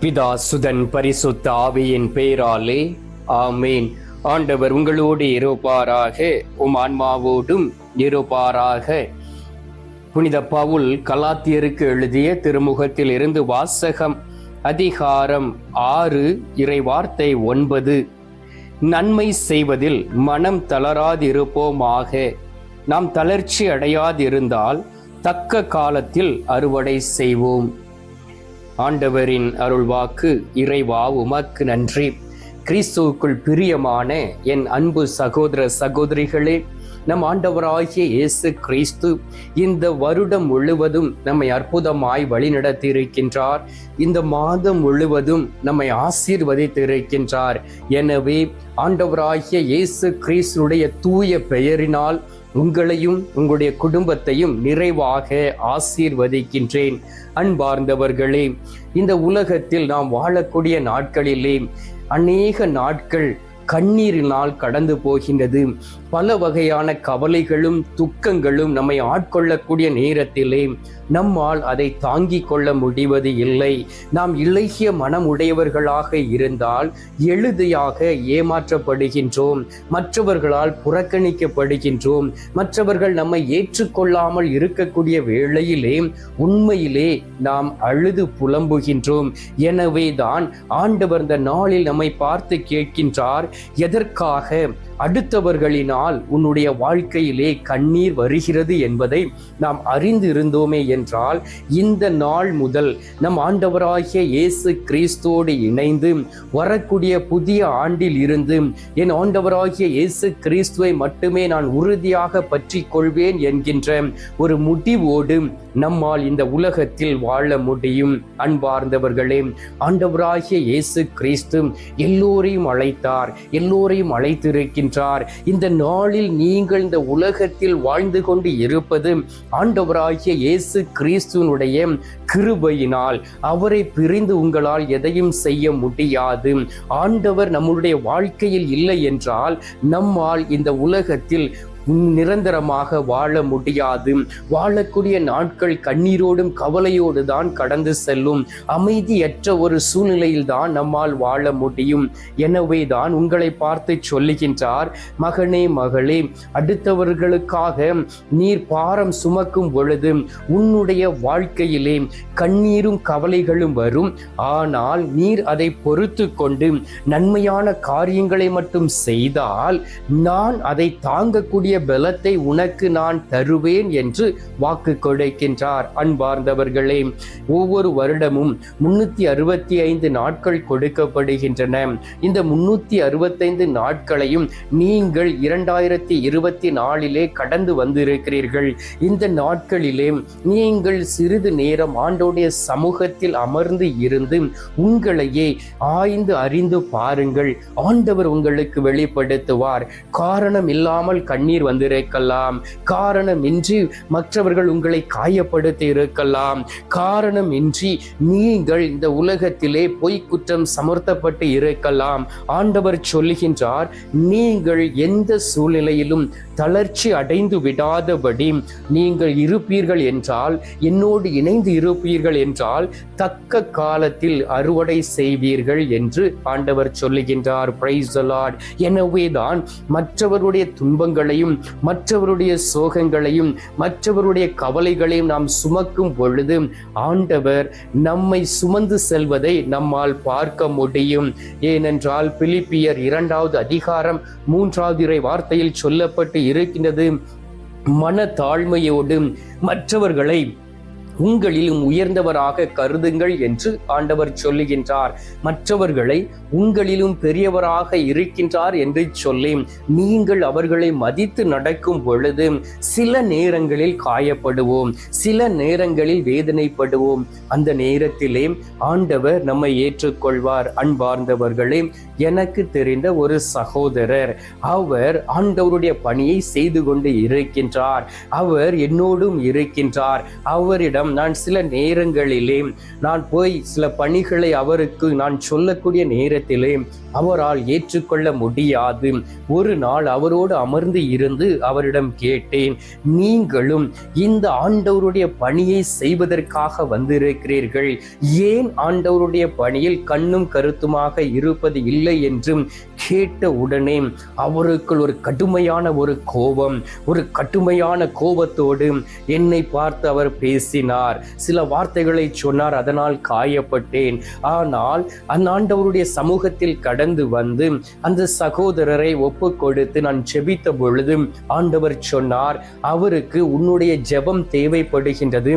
பிதா சுதன் பரிசுத்த ஆவியின் பெயராலே ஆமேன். ஆண்டவர் உங்களோடு இருப்பாராக உம் ஆன்மாவோடும் இருப்பாராக. புனித பவுல் கலாத்தியருக்கு எழுதிய திருமுகத்தில் இருந்து வாசகம் அதிகாரம் ஆறு இறைவார்த்தை ஒன்பது. நன்மை செய்வதில் மனம் தளராதிருப்போமாக. நாம் தளர்ச்சி அடையாதிருந்தால் தக்க காலத்தில் அறுவடை செய்வோம். ஆண்டவரின் அருள்வாக்கு இறைவா உமக்கு நன்றி. கிறிஸ்துவுக்குள் பிரியமான என் அன்பு சகோதர சகோதரிகளே நம் ஆண்டவராகிய இயேசு கிறிஸ்து இந்த வருடம் முழுவதும் நம்மை அற்புதமாய் வழிநடத்தி இருக்கின்றார் இந்த மாதம் முழுவதும் நம்மை ஆசீர்வதித்து இருக்கின்றார் எனவே ஆண்டவராகிய இயேசு கிறிஸ்துடைய தூய பெயரினால் உங்களையும் உங்களுடைய குடும்பத்தையும் நிறைவாக ஆசீர்வதிக்கின்றேன். அன்பார்ந்தவர்களே இந்த உலகத்தில் நாம் வாழக்கூடிய நாட்களிலே அநேக நாட்கள் கண்ணீரினால் கடந்து போகின்றது. பல வகையான கவலைகளும் துக்கங்களும் நம்மை ஆட்கொள்ளக்கூடிய நேரத்திலே நம்மால் அதை தாங்கிக் கொள்ள முடிவது இல்லை. நாம் இலகிய மனம் உடையவர்களாக இருந்தால் எளிதையாக ஏமாற்றப்படுகின்றோம். மற்றவர்களால் புறக்கணிக்கப்படுகின்றோம். மற்றவர்கள் நம்மை ஏற்றுக்கொள்ளாமல் இருக்கக்கூடிய வேளையிலே உண்மையிலே நாம் அழுது புலம்புகின்றோம். எனவே தான் ஆண்டவர் இந்த நாளில் நம்மை பார்த்து கேட்கின்றார் எதற்காக அடுத்தவர்களினால் உன்னுடைய வாழ்க்கையிலே கண்ணீர் வருகிறது என்பதை நாம் அறிந்து இருந்தோமே என்றால் இந்த நாள் முதல் நம் ஆண்டவராகிய இயேசு கிறிஸ்தோடு இணைந்து வரக்கூடிய புதிய ஆண்டில் இருந்து என் ஆண்டவராகிய இயேசு கிறிஸ்துவை மட்டுமே நான் உறுதியாக பற்றி கொள்வேன் என்கின்ற ஒரு முடிவோடு நம்மால் இந்த உலகத்தில் வாழ முடியும். அன்பார்ந்தவர்களே ஆண்டவராகிய இயேசு கிறிஸ்து எல்லோரையும் அழைத்தார் எல்லோரையும் அழைத்திருக்கின்றார். இந்த நாள் நாளில் நீங்கள் இந்த உலகத்தில் வாழ்ந்து கொண்டு இருப்பது ஆண்டவராகிய இயேசு கிறிஸ்துவனுடைய கிருபையினால். அவரை பிரிந்து உங்களால் எதையும் செய்ய முடியாது. ஆண்டவர் நம்முடைய வாழ்க்கையில் இல்லை என்றால் நம்மால் இந்த உலகத்தில் நிரந்தரமாக வாழ முடியாது. வாழக்கூடிய நாட்கள் கண்ணீரோடும் கவலையோடு தான் கடந்து செல்லும். அமைதியற்ற ஒரு சூழ்நிலையில் தான் நம்மால் வாழ முடியும். எனவே தான் உங்களை பார்த்து சொல்லுகின்றார் மகனே மகளே அடுத்தவர்களுக்காக நீர் பாரம் சுமக்கும் பொழுது உன்னுடைய வாழ்க்கையிலே கண்ணீரும் கவலைகளும் வரும். ஆனால் நீர் அதை பொறுத்து கொண்டு நன்மையான காரியங்களை மட்டும் செய்தால் நான் அதை தாங்கக்கூடிய பலத்தை உனக்கு நான் தருவேன் என்று வாக்கு கொடுக்கின்றார். அன்பார்ந்தவர்களே ஒவ்வொரு வருடமும் முன்னூத்தி அறுபத்தி ஐந்து நாட்கள் கொடுக்கப்படுகின்றன. இந்த முன்னூத்தி அறுபத்தைந்து நாட்களையும் நீங்கள் இரண்டாயிரத்தி இருபத்தி நாலிலே கடந்து வந்திருக்கிறீர்கள். இந்த நாட்களிலே நீங்கள் சிறிது நேரம் ஆண்டோடைய சமூகத்தில் அமர்ந்து இருந்து உங்களையே ஆய்ந்து அறிந்து பாருங்கள். ஆண்டவர் உங்களுக்கு வெளிப்படுத்துவார். காரணம் இல்லாமல் கண்ணீர் நீர் வந்திருக்கலாம். காரணமின்றி மற்றவர்கள் உங்களை காயப்படுத்தி இருக்கலாம் காரணமின்றி நீங்கள் இந்த உலகத்திலே பொய் குற்றம் சமர்த்தப்பட்டு இருக்கலாம். ஆண்டவர் சொல்லுகின்றார் நீங்கள் எந்த சூழ்நிலையிலும் தளர்ச்சி அடைந்து விடாதபடி நீங்கள் இருப்பீர்கள் என்றால் என்னோடு இணைந்து இருப்பீர்கள் என்றால் தக்க காலத்தில் அறுவடை செய்வீர்கள் என்று ஆண்டவர் சொல்லுகின்றார். பிரைஸ் எனவேதான் மற்றவருடைய துன்பங்களையும் மற்றவருடைய சோகங்களையும் மற்றவருடைய கவலைகளையும் நாம் சுமக்கும் பொழுது ஆண்டவர் நம்மை சுமந்து செல்வதை நம்மால் பார்க்க முடியும். ஏனென்றால் பிலிப்பியர் இரண்டாவது அதிகாரம் மூன்றாவது இறை வார்த்தையில் சொல்லப்பட்டு இருக்கின்றது மன தாழ்மையோடு மற்றவர்களை உங்களிலும் உயர்ந்தவராக கருதுங்கள் என்று ஆண்டவர் சொல்லுகின்றார். மற்றவர்களை உங்களிலும் பெரியவராக இருக்கின்றார் என்று சொல்லி நீங்கள் அவர்களை மதித்து நடக்கும் பொழுது சில நேரங்களில் காயப்படுவோம் சில நேரங்களில் வேதனைப்படுவோம். அந்த நேரத்திலே ஆண்டவர் நம்மை ஏற்றுக்கொள்வார். அன்பார்ந்தவர்களே எனக்கு தெரிந்த ஒரு சகோதரர் அவர் ஆண்டவருடைய பணியை செய்து கொண்டு இருக்கின்றார். அவர் என்னோடும் இருக்கின்றார். அவரிடம் நிமித்தம் நான் சில நேரங்களிலே நான் போய் சில பணிகளை அவருக்கு நான் சொல்லக்கூடிய நேரத்திலே அவரால் ஏற்றுக்கொள்ள முடியாது. ஒரு நாள் அவரோடு அமர்ந்து இருந்து அவரிடம் கேட்டேன் நீங்களும் இந்த ஆண்டவருடைய பணியை செய்வதற்காக வந்திருக்கிறீர்கள். ஏன் ஆண்டவருடைய பணியில் கண்ணும் கருத்துமாக இருப்பது இல்லை? என்றும் கேட்ட உடனே அவருக்குள் ஒரு கடுமையான ஒரு கோபம் ஒரு கடுமையான கோபத்தோடு என்னை பார்த்து அவர் பேசினார். சில வார்த்தைகளை சொன்னார் அதனால் காயப்பட்டேன். ஆனால் அந்நாண்டவருடைய சமூகத்தில் கடந்து வந்து அந்த சகோதரரை ஒப்பு கொடுத்து நான் ஜெபித்த பொழுது ஆண்டவர் சொன்னார் அவருக்கு உன்னுடைய ஜெபம் தேவைப்படுகின்றது.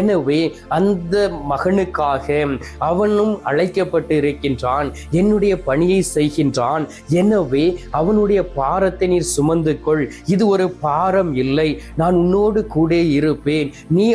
எனவே அந்த மகனுக்காக அவனும் அழைக்கப்பட்டு இருக்கின்றான் என்னுடைய பணியை செய்கின்றான். எனவே அவனுடைய பாரத்தை நீர் சுமந்து கொள் இது ஒரு பாரம் இல்லை. நான் உன்னோடு கூட இருப்பேன். நீ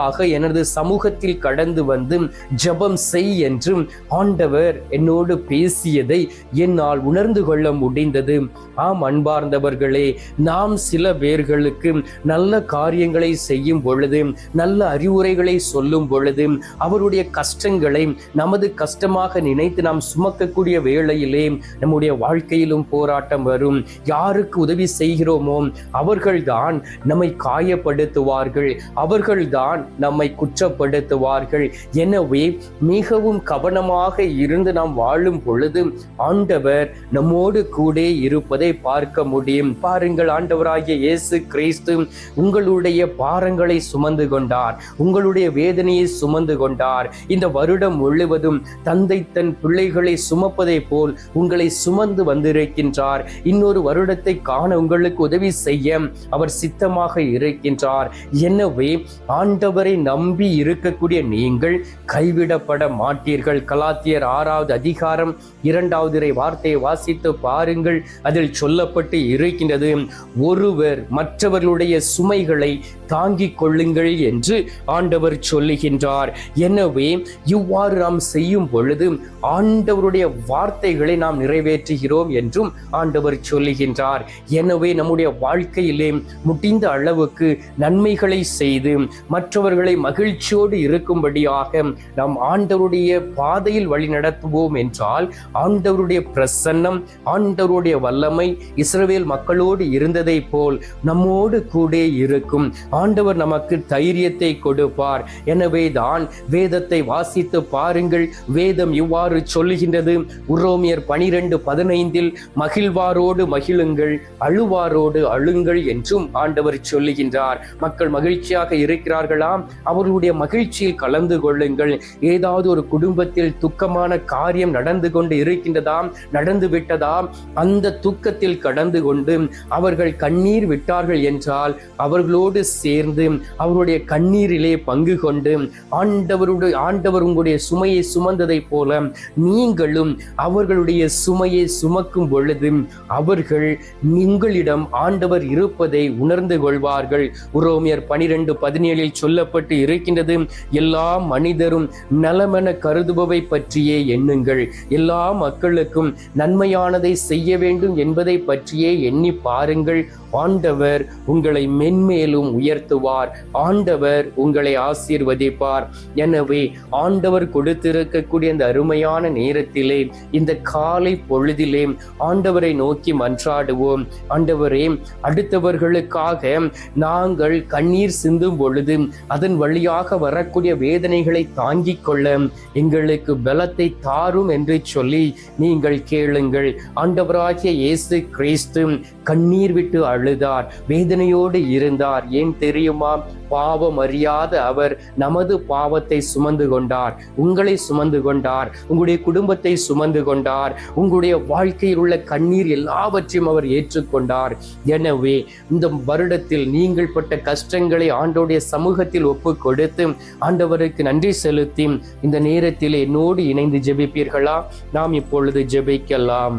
அவனுக்காக எனது சமூகத்தில் கடந்து வந்து ஜெபம் செய் என்றும் ஆண்டவர் என்னோடு பேசியதை என்னால் உணர்ந்து கொள்ள முடிந்தது. ஆம் அன்பார்ந்தவர்களே நாம் சில பேர்களுக்கு நல்ல காரியங்களை செய்யும் பொழுது நல்ல அறிவுரைகளை சொல்லும் பொழுது அவருடைய கஷ்டங்களை நமது கஷ்டமாக நினைத்து நாம் சுமக்கக்கூடிய வேளையிலே நம்முடைய வாழ்க்கையிலும் போராட்டம் வரும். யாருக்கு உதவி செய்கிறோமோ அவர்கள்தான் நம்மை காயப்படுத்துவார்கள். அவர்கள்தான் நம்மை குற்றப்படுத்துவார்கள். எனவே மிகவும் கவனமாக இருந்து நாம் வாழும் பொழுது ஆண்டவர் நம்மோடு கூட இருப்பதை பார்க்க முடியும். பாருங்கள் ஆண்டவராகிய இயேசு கிறிஸ்து உங்களுடைய பாரங்களை சுமந்து கொண்டார். உங்களுடைய வேதனையை சுமந்து கொண்டார். இந்த வருடம் முழுவதும் தந்தை தன் பிள்ளைகளை சுமப்பதை போல் உங்களை சுமந்து வந்திருக்கின்றார். இன்னொரு வருடத்தை காண உங்களுக்கு உதவி செய்ய அவர் சித்தமாக இருக்கின்றார். எனவே ஆண்டவர் ஆண்டவரை நம்பி இருக்கக்கூடிய நீங்கள் கைவிடப்பட மாட்டீர்கள். கலாத்தியர் ஆறாவது அதிகாரம் இரண்டாவது வார்த்தையை வாசித்து பாருங்கள். அதில் சொல்லப்பட்டு இருக்கின்றது ஒருவர் மற்றவர்களுடைய சுமைகளை தாங்கிக் கொள்ளுங்கள் என்று ஆண்டவர் சொல்லுகின்றார். எனவே இவ்வாறு நாம் செய்யும் பொழுது ஆண்டவருடைய வார்த்தைகளை நாம் நிறைவேற்றுகிறோம் என்றும் ஆண்டவர் சொல்லுகின்றார். எனவே நம்முடைய வாழ்க்கையிலே முடிந்த அளவுக்கு நன்மைகளை செய்து மற்றவர் மற்றவர்களை மகிழ்ச்சியோடு இருக்கும்படியாக நாம் ஆண்டவருடைய பாதையில் வழி நடத்துவோம் என்றால் ஆண்டவருடைய பிரசன்னம் ஆண்டவருடைய வல்லமை இஸ்ரவேல் மக்களோடு இருந்ததை போல் நம்மோடு கூட இருக்கும். ஆண்டவர் நமக்கு தைரியத்தை கொடுப்பார். எனவே தான் வேதத்தை வாசித்து பாருங்கள். வேதம் இவ்வாறு சொல்லுகின்றது. உரோமியர் பனிரெண்டு பதினைந்தில் மகிழ்வாரோடு மகிழுங்கள் அழுவாரோடு அழுங்கள் என்றும் ஆண்டவர் சொல்லுகின்றார். மக்கள் மகிழ்ச்சியாக இருக்கிறார்களா? வேண்டாம் அவர்களுடைய மகிழ்ச்சியில் கலந்து கொள்ளுங்கள். ஏதாவது ஒரு குடும்பத்தில் துக்கமான காரியம் நடந்து கொண்டு இருக்கின்றதாம் நடந்து விட்டதாம் அந்த துக்கத்தில் கடந்து கொண்டு அவர்கள் கண்ணீர் விட்டார்கள் என்றால் அவர்களோடு சேர்ந்து அவருடைய கண்ணீரிலே பங்கு கொண்டு ஆண்டவருடைய ஆண்டவர் உங்களுடைய சுமையை சுமந்ததைப் போல நீங்களும் அவர்களுடைய சுமையை சுமக்கும் பொழுது அவர்கள் உங்களிடம் ஆண்டவர் இருப்பதை உணர்ந்து கொள்வார்கள். உரோமியர் பனிரெண்டு பதினேழில் சொல்ல சொல்லப்பட்டு இருக்கின்றது. எல்லா மனிதரும் நலமென கருதுபவை பற்றியே எண்ணுங்கள். எல்லா மக்களுக்கும் நன்மையானதை செய்ய வேண்டும் என்பதை பற்றியே எண்ணி பாருங்கள். ஆண்டவர் உங்களை மென்மேலும் உயர்த்துவார். ஆண்டவர் உங்களை ஆசீர்வதிப்பார். எனவே ஆண்டவர் கொடுத்திருக்கக்கூடிய அந்த அருமையான நேரத்திலே இந்த காலை பொழுதிலே ஆண்டவரை நோக்கி மன்றாடுவோம். ஆண்டவரே அடுத்தவர்களுக்காக நாங்கள் கண்ணீர் சிந்தும் பொழுது அதன் வழியாக வரக்கூடிய வேதனைகளை தாங்கிக் கொள்ள எங்களுக்கு பலத்தை தாரும் என்று சொல்லி நீங்கள் கேளுங்கள். ஆண்டவராகிய இயேசு கிறிஸ்து கண்ணீர் விட்டு அழுதார். வேதனையோடு இருந்தார். ஏன் தெரியுமா? பாவம் அறியாத அவர் நமது பாவத்தை சுமந்து கொண்டார். உங்களை சுமந்து கொண்டார். உங்களுடைய குடும்பத்தை சுமந்து கொண்டார். உங்களுடைய வாழ்க்கையில் உள்ள கண்ணீர் எல்லாவற்றையும் அவர் ஏற்றுக்கொண்டார். எனவே இந்த வருடத்தில் நீங்கள் பட்ட கஷ்டங்களை ஆண்டோடைய சமூகத்தில் ஒப்பு கொடுத்து ஆண்டவருக்கு நன்றி செலுத்தி இந்த நேரத்தில் என்னோடு இணைந்து ஜெபிப்பீர்களா? நாம் இப்பொழுது ஜெபிக்கலாம்.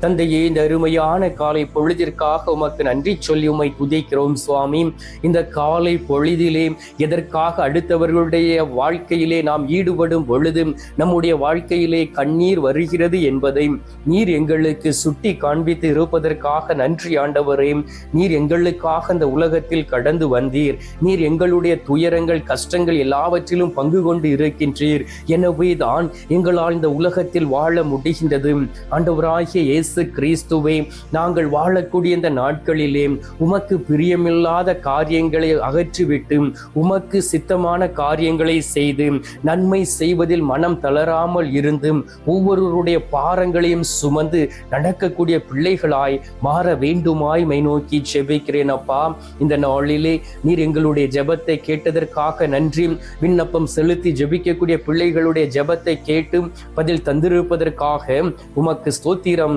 தந்தையே இந்த அருமையான காலை பொழுதிற்காக உமக்கு நன்றி சொல்லி உமை துதிக்கிறோம் சுவாமி. இந்த காலை பொழுதிலே எதற்காக அடுத்தவர்களுடைய வாழ்க்கையிலே நாம் ஈடுபடும் பொழுது நம்முடைய வாழ்க்கையிலே கண்ணீர் வருகிறது என்பதை நீர் எங்களுக்கு சுட்டி காண்பித்து இருப்பதற்காக நன்றி ஆண்டவரே. நீர் எங்களுக்காக இந்த உலகத்தில் கடந்து வந்தீர். நீர் எங்களுடைய துயரங்கள் கஷ்டங்கள் எல்லாவற்றிலும் பங்கு கொண்டு இருக்கின்றீர். எனவே தான் எங்களால் இந்த உலகத்தில் வாழ முடிகின்றது. ஆண்டவராகிய இயேசு கிறிஸ்துவே நாங்கள் வாழக்கூடிய இந்த நாட்களிலே உமக்கு பிரியமில்லாத காரியங்களை அகற்றிவிட்டு உமக்கு சித்தமான காரியங்களை செய்து நன்மை செய்வதில் மனம் தளராமல் இருந்து ஒவ்வொருவருடைய பாரங்களையும் சுமந்து நடக்கக்கூடிய பிள்ளைகளாய் மாற வேண்டுமாய் மை நோக்கி ஜெபிக்கிறேன் அப்பா. இந்த நாளிலே நீர் எங்களுடைய ஜெபத்தை கேட்டதற்காக நன்றி. விண்ணப்பம் செலுத்தி ஜெபிக்கக்கூடிய பிள்ளைகளுடைய ஜெபத்தை கேட்டு பதில் தந்திருப்பதற்காக உமக்கு ஸ்தோத்திரம்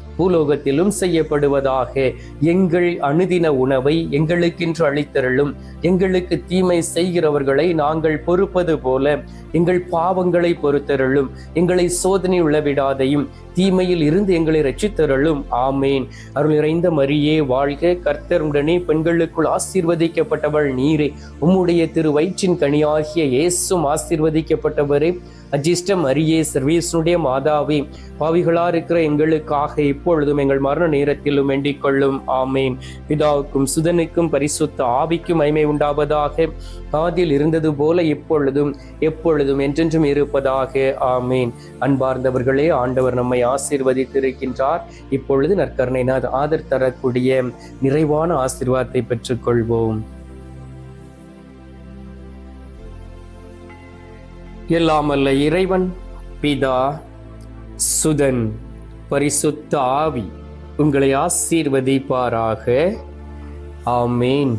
பூலோகத்திலும் செய்யப்படுவதாக. எங்கள் அணுதின உணவை எங்களுக்கென்று அளித்தருளும். எங்களுக்கு தீமை செய்கிறவர்களை நாங்கள் பொறுப்பது போல எங்கள் பாவங்களை பொறுத்தருளும். எங்களை சோதனை உளவிடாதையும் தீமையில் இருந்து எங்களை ரட்சித்தருளும் ஆமேன். அருள் நிறைந்த மரியே வாழ்க கர்த்தர் உடனே பெண்களுக்குள் ஆசீர்வதிக்கப்பட்டவள் நீரே. உம்முடைய திரு வயிற்றின் கனியாகிய இயேசும் ஆசீர்வதிக்கப்பட்டவரே. அஜிஷ்டம் அரியே சர்வீசனுடைய மாதாவே. பாவிகளா இருக்கிற எங்களுக்காக இப்பொழுதும் எங்கள் மரண நேரத்திலும் வேண்டிக் கொள்ளும் ஆமேன். பிதாவுக்கும் சுதனுக்கும் பரிசுத்த ஆவிக்கும் மைமை உண்டாவதாக. ஆதியில் இருந்தது போல இப்பொழுதும் எப்பொழுதும் என்றென்றும் இருப்பதாக. ஆமேன். அன்பார்ந்தவர்களே ஆண்டவர் நம்மை ஆசீர்வதித்திருக்கின்றார். இப்பொழுது நற்கருணைநாத் ஆதர் தரக்கூடிய நிறைவான ஆசீர்வாதத்தை பெற்றுக்கொள்வோம். எல்லாமல்ல இறைவன் பிதா சுதன் பரிசுத்த ஆவி உங்களை ஆசீர்வதிப்பாராக. ஆமேன்.